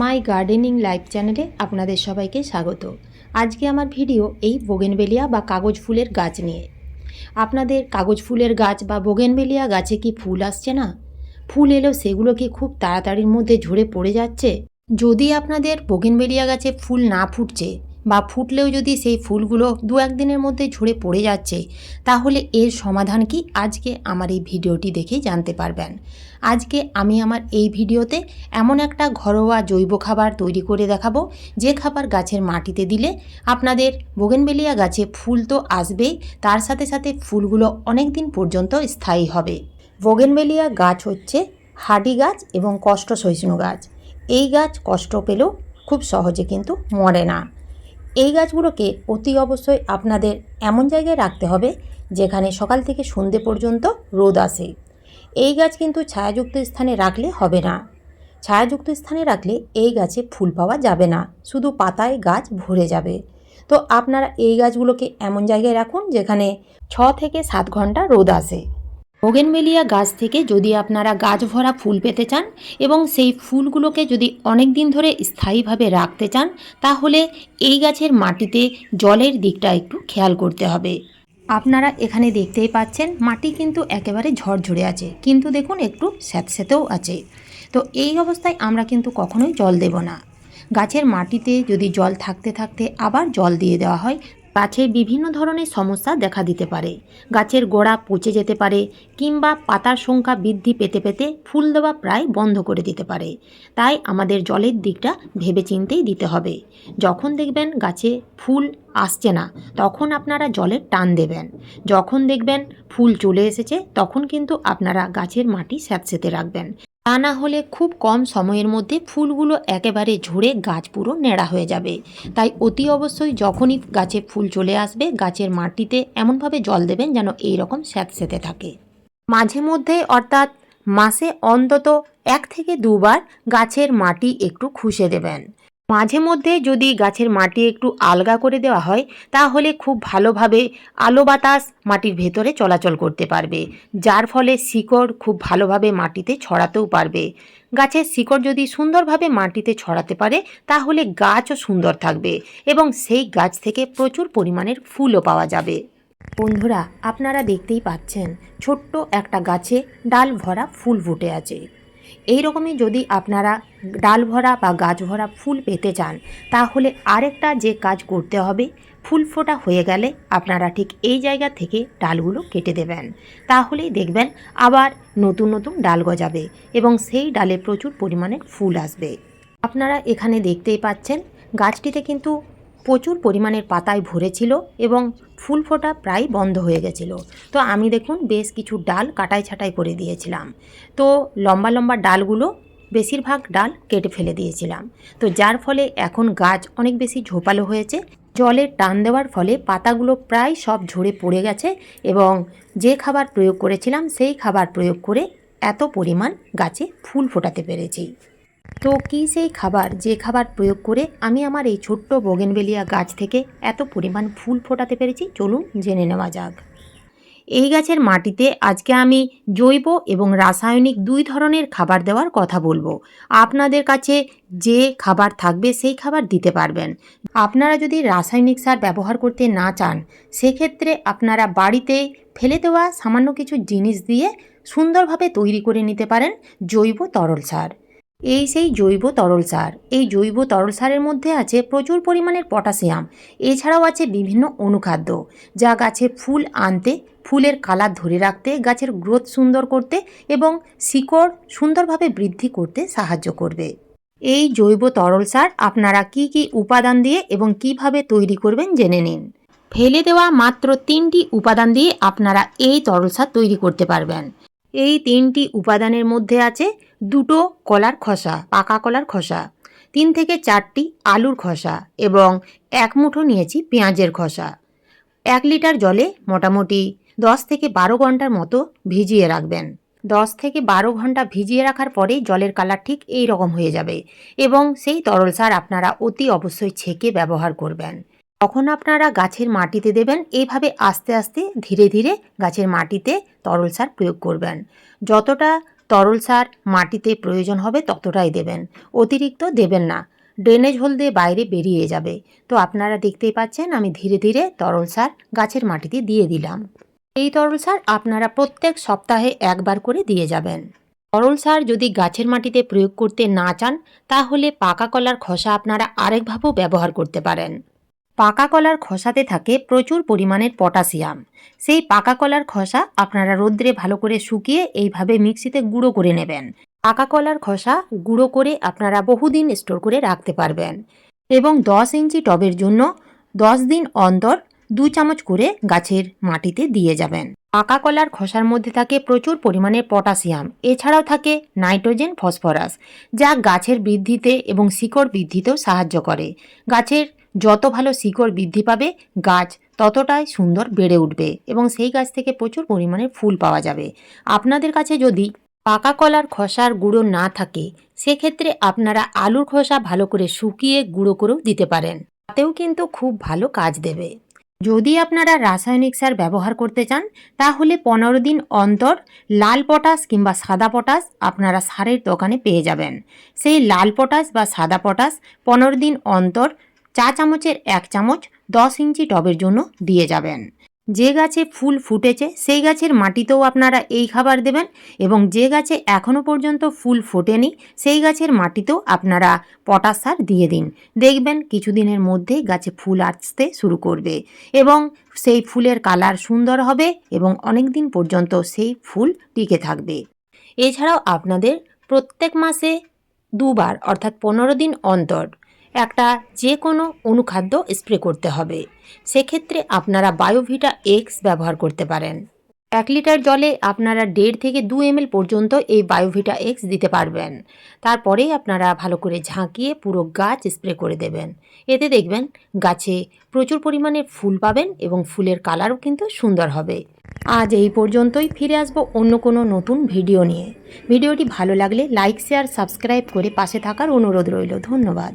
মাই gardening life চ্যানেলে আপনাদের সবাইকে স্বাগত। আজকে আমার ভিডিও এই বোগেনবেলিয়া বা কাগজ ফুলের গাছ নিয়ে। আপনাদের কাগজ ফুলের গাছ বা বোগেনবেলিয়া গাছে কি ফুল আসছে না? ফুল এলেও সেগুলো কি খুব তাড়াতাড়ির মধ্যে ঝরে পড়ে যাচ্ছে? যদি আপনাদের বোগেনবেলিয়া গাছে ফুল না ফুটছে বা ফুটলেও যদি সেই ফুলগুলো দু একদিনের মধ্যে ঝরে পড়ে যাচ্ছে, তাহলে এর সমাধান কি? আজকে আমার এই ভিডিওটি দেখে জানতে পারবেন। আজকে আমি আমার এই ভিডিওতে এমন একটা ঘরোয়া জৈব খাবার তৈরি করে দেখাবো, যে খাবার গাছের মাটিতে দিলে আপনাদের বোগেনবেলিয়া গাছে ফুল তো আসবেই, তার সাথে সাথে ফুলগুলো অনেক দিন পর্যন্ত স্থায়ী হবে। বোগেনবেলিয়া গাছ হচ্ছে হাডি গাছ এবং কষ্ট সহিষ্ণু গাছ। এই গাছ কষ্ট পেলেও খুব সহজে কিন্তু মরে না। এই গাছগুলোকে অতি অবশ্যই আপনাদের এমন জায়গায় রাখতে হবে যেখানে সকাল থেকে সন্ধে পর্যন্ত রোদ আসে। এই গাছ কিন্তু ছায়াযুক্ত স্থানে রাখলে হবে না। ছায়াযুক্ত স্থানে রাখলে এই গাছে ফুল পাওয়া যাবে না। শুধু পাতায় গাছ ভরে যাবে। তো আপনারা এই গাছগুলোকে এমন জায়গায় রাখুন যেখানে ছ থেকে সাত ঘণ্টা রোদ আসে। বোগেনবেলিয়া গাছ থেকে যদি আপনারা গাছ ভরা ফুল পেতে চান এবং সেই ফুলগুলোকে যদি অনেক দিন ধরে স্থায়ীভাবে রাখতে চান, তাহলে এই গাছের মাটিতে জলের দিকটা একটু খেয়াল করতে হবে। আপনারা এখানে দেখতেই পাচ্ছেন, মাটি কিন্তু একেবারে ঝরঝরে আছে, কিন্তু দেখুন একটু স্যাঁতস্যাঁতেও আছে। তো এই অবস্থায় আমরা কিন্তু কখনোই জল দেব না। গাছের মাটিতে যদি জল থাকতে থাকতে আবার জল দিয়ে দেওয়া হয় গাছে বিভিন্ন ধরনের সমস্যা দেখা দিতে পারে। গাছের গোড়া পচে যেতে পারে কিংবা পাতার সংখ্যা বৃদ্ধি পেতে পেতে ফুল দেওয়া প্রায় বন্ধ করে দিতে পারে। তাই আমাদের জলের দিকটা ভেবে চিন্তেই দিতে হবে। যখন দেখবেন গাছে ফুল আসছে না, তখন আপনারা জলের টান দেবেন। যখন দেখবেন ফুল চলে এসেছে, তখন কিন্তু আপনারা গাছের মাটি স্যাঁতসেঁতে রাখবেন। তা না হলে খুব কম সময়ের মধ্যে ফুলগুলো একেবারে ঝরে গাছ পুরো নেড়া হয়ে যাবে। তাই অতি অবশ্যই যখনই গাছে ফুল চলে আসবে, গাছের মাটিতে এমনভাবে জল দেবেন যেন এই রকম স্যাঁতস্যাঁতে থাকে। মাঝে মধ্যে অর্থাৎ মাসে অন্তত এক থেকে দুবার গাছের মাটি একটু খুশে দেবেন। মাঝে মধ্যে যদি গাছের মাটি একটু আলগা করে দেওয়া হয়, তাহলে খুব ভালোভাবে আলো বাতাস মাটির ভেতরে চলাচল করতে পারবে, যার ফলে শিকড় খুব ভালোভাবে মাটিতে ছড়াতেও পারবে। গাছের শিকড় যদি সুন্দরভাবে মাটিতে ছড়াতে পারে, তাহলে গাছও সুন্দর থাকবে এবং সেই গাছ থেকে প্রচুর পরিমাণের ফুলও পাওয়া যাবে। বন্ধুরা, আপনারা দেখতেই পাচ্ছেন, ছোট্ট একটা গাছে ডাল ভরা ফুল ফুটে আছে। এই রকমই যদি আপনারা ডাল ভরা বা গাছ ভরা ফুল পেতে চান, তাহলে আরেকটা যে কাজ করতে হবে, ফুল ফোটা হয়ে গেলে আপনারা ঠিক এই জায়গা থেকে ডালগুলো কেটে দেবেন। তাহলেই দেখবেন আবার নতুন নতুন ডাল গজাবে এবং সেই ডালে প্রচুর পরিমাণে ফুল আসবে। আপনারা এখানে দেখতেই পাচ্ছেন, গাছটিতে কিন্তু প্রচুর পরিমাণের পাতায় ভরেছিল এবং ফুল ফোটা প্রায় বন্ধ হয়ে গেছিল। তো আমি দেখুন বেশ কিছু ডাল কাটাই ছাটাই করে দিয়েছিলাম। তো লম্বা লম্বা ডালগুলো বেশিরভাগ ডাল কেটে ফেলে দিয়েছিলাম। তো যার ফলে এখন গাছ অনেক বেশি ঝোপালো হয়েছে। জলের টান দেওয়ার ফলে পাতাগুলো প্রায় সব ঝরে পড়ে গেছে এবং যে খাবার প্রয়োগ করেছিলাম সেই খাবার প্রয়োগ করে এত পরিমাণ গাছে ফুল ফোটাতে পেরেছি। তো কী সেই খাবার? যে খাবার প্রয়োগ করে আমি আমার এই ছোট্ট বগেনবেলিয়া গাছ থেকে এত পরিমাণ ফুল ফোটাতে পেরেছি? চলুন জেনে নেওয়া যাক। এই গাছের মাটিতে আজকে আমি জৈব এবং রাসায়নিক দুই ধরনের খাবার দেওয়ার কথা বলব। আপনাদের কাছে যে খাবার থাকবে সেই খাবার দিতে পারবেন। আপনারা যদি রাসায়নিক সার ব্যবহার করতে না চান, সেক্ষেত্রে আপনারা বাড়িতে ফেলে দেওয়া সামান্য কিছু জিনিস দিয়ে সুন্দরভাবে তৈরি করে নিতে পারেন জৈব তরল সার। এই সেই জৈব তরল সার। এই জৈব তরল সারের মধ্যে আছে প্রচুর পরিমাণের পটাশিয়াম। এছাড়াও আছে বিভিন্ন অনুখাদ্য। যা গাছে ফুল আনতে, ফুলের কালার ধরে রাখতে, গাছের গ্রোথ সুন্দর করতে এবং শিকড় সুন্দরভাবে বৃদ্ধি করতে সাহায্য করবে। এই জৈব তরল সার আপনারা কি কি উপাদান দিয়ে এবং কীভাবে তৈরি করবেন জেনে নিন। ফেলে দেওয়া মাত্র তিনটি উপাদান দিয়ে আপনারা এই তরল সার তৈরি করতে পারবেন। এই তিনটি উপাদানের মধ্যে আছে দুটো কলার খোসা, পাকা কলার খোসা। তিন থেকে চারটি আলুর খোসা এবং এক মুঠো নিয়েছি পেঁয়াজের খোসা। এক লিটার জলে মোটামুটি দশ থেকে বারো ঘণ্টার মতো ভিজিয়ে রাখবেন। দশ থেকে বারো ঘণ্টা ভিজিয়ে রাখার পরেই জলের কালার ঠিক এই রকম হয়ে যাবে এবং সেই তরল সার আপনারা অতি অবশ্যই ছেঁকে ব্যবহার করবেন। তখন আপনারা গাছের মাটিতে দেবেন। এইভাবে আস্তে আস্তে ধীরে ধীরে গাছের মাটিতে তরল সার প্রয়োগ করবেন। যতটা তরল সার মাটিতে প্রয়োজন হবে ততটাই দেবেন। অতিরিক্ত দেবেন না। ড্রেনেজ হোল দিয়ে বাইরে বেরিয়ে যাবে। তো আপনারা দেখতেই পাচ্ছেন, আমি ধীরে ধীরে তরল সার গাছের মাটিতে দিয়ে দিলাম। এই তরল সার আপনারা প্রত্যেক সপ্তাহে একবার করে দিয়ে যাবেন। তরল সার যদি গাছের মাটিতে প্রয়োগ করতে না চান, তাহলে পাকা কলার খোসা আপনারা আরেকভাবেও ব্যবহার করতে পারেন। পাকা কলার খোসাতে থাকে প্রচুর পরিমাণের পটাশিয়াম। সেই পাকা কলার খসা আপনারা রোদ্রে ভালো করে শুকিয়ে এইভাবে মিক্সিতে গুঁড়ো করে নেবেন। পাকা কলার খোসা গুঁড়ো করে আপনারা বহুদিন স্টোর করে রাখতে পারবেন এবং দশ ইঞ্চি টবের জন্য দশ দিন অন্তর দু চামচ করে গাছের মাটিতে দিয়ে যাবেন। পাকা কলার খোসার মধ্যে থাকে প্রচুর পরিমাণে পটাশিয়াম। এছাড়াও থাকে নাইট্রোজেন ফসফরাস যা গাছের বৃদ্ধিতে এবং শিকড় বৃদ্ধিতেও সাহায্য করে। গাছের যত ভালো শিকড় বৃদ্ধি পাবে, গাছ ততটাই সুন্দর বেড়ে উঠবে এবং সেই গাছ থেকে প্রচুর পরিমাণে ফুল পাওয়া যাবে। আপনাদের কাছে যদি পাকা কলার খোসার গুঁড়ো না থাকে, সেক্ষেত্রে আপনারা আলুর খোসা ভালো করে শুকিয়ে গুঁড়ো করেও দিতে পারেন। তাতেও কিন্তু খুব ভালো কাজ দেবে। যদি আপনারা রাসায়নিক সার ব্যবহার করতে চান, তাহলে পনেরো দিন অন্তর লাল পটাশ কিংবা সাদা পটাশ আপনারা সারের দোকানে পেয়ে যাবেন। সেই লাল পটাশ বা সাদা পটাশ পনেরো দিন অন্তর চা চামচের এক চামচ দশ ইঞ্চি টবের জন্য দিয়ে যাবেন। যে গাছে ফুল ফুটেছে, সেই গাছের মাটিতেও আপনারা এই খাবার দেবেন এবং যে গাছে এখনও পর্যন্ত ফুল ফোটেনি, সেই গাছের মাটিতেও আপনারা পটাশ সার দিয়ে দিন। দেখবেন কিছুদিনের মধ্যেই গাছে ফুল আসতে শুরু করবে এবং সেই ফুলের কালার সুন্দর হবে এবং অনেক দিন পর্যন্ত সেই ফুল টিকে থাকবে। এছাড়াও আপনাদের প্রত্যেক মাসে দুবার অর্থাৎ পনেরো দিন অন্তর একটা যে কোনো অনুখাদ্য স্প্রে করতে হবে। সেক্ষেত্রে আপনারা বায়োভিটা এক্স ব্যবহার করতে পারেন। এক লিটার জলে আপনারা দেড় থেকে দু এমএল পর্যন্ত এই বায়োভিটা এক্স দিতে পারবেন। তারপরেই আপনারা ভালো করে ঝাঁকিয়ে পুরো গাছ স্প্রে করে দেবেন। এতে দেখবেন গাছে প্রচুর পরিমাণে ফুল পাবেন এবং ফুলের কালারও কিন্তু সুন্দর হবে। আজ এই পর্যন্তই, ফিরে আসব অন্য কোনো নতুন ভিডিও নিয়ে। ভিডিওটি ভালো লাগলে লাইক, শেয়ার, সাবস্ক্রাইব করে পাশে থাকার অনুরোধ রইল। ধন্যবাদ।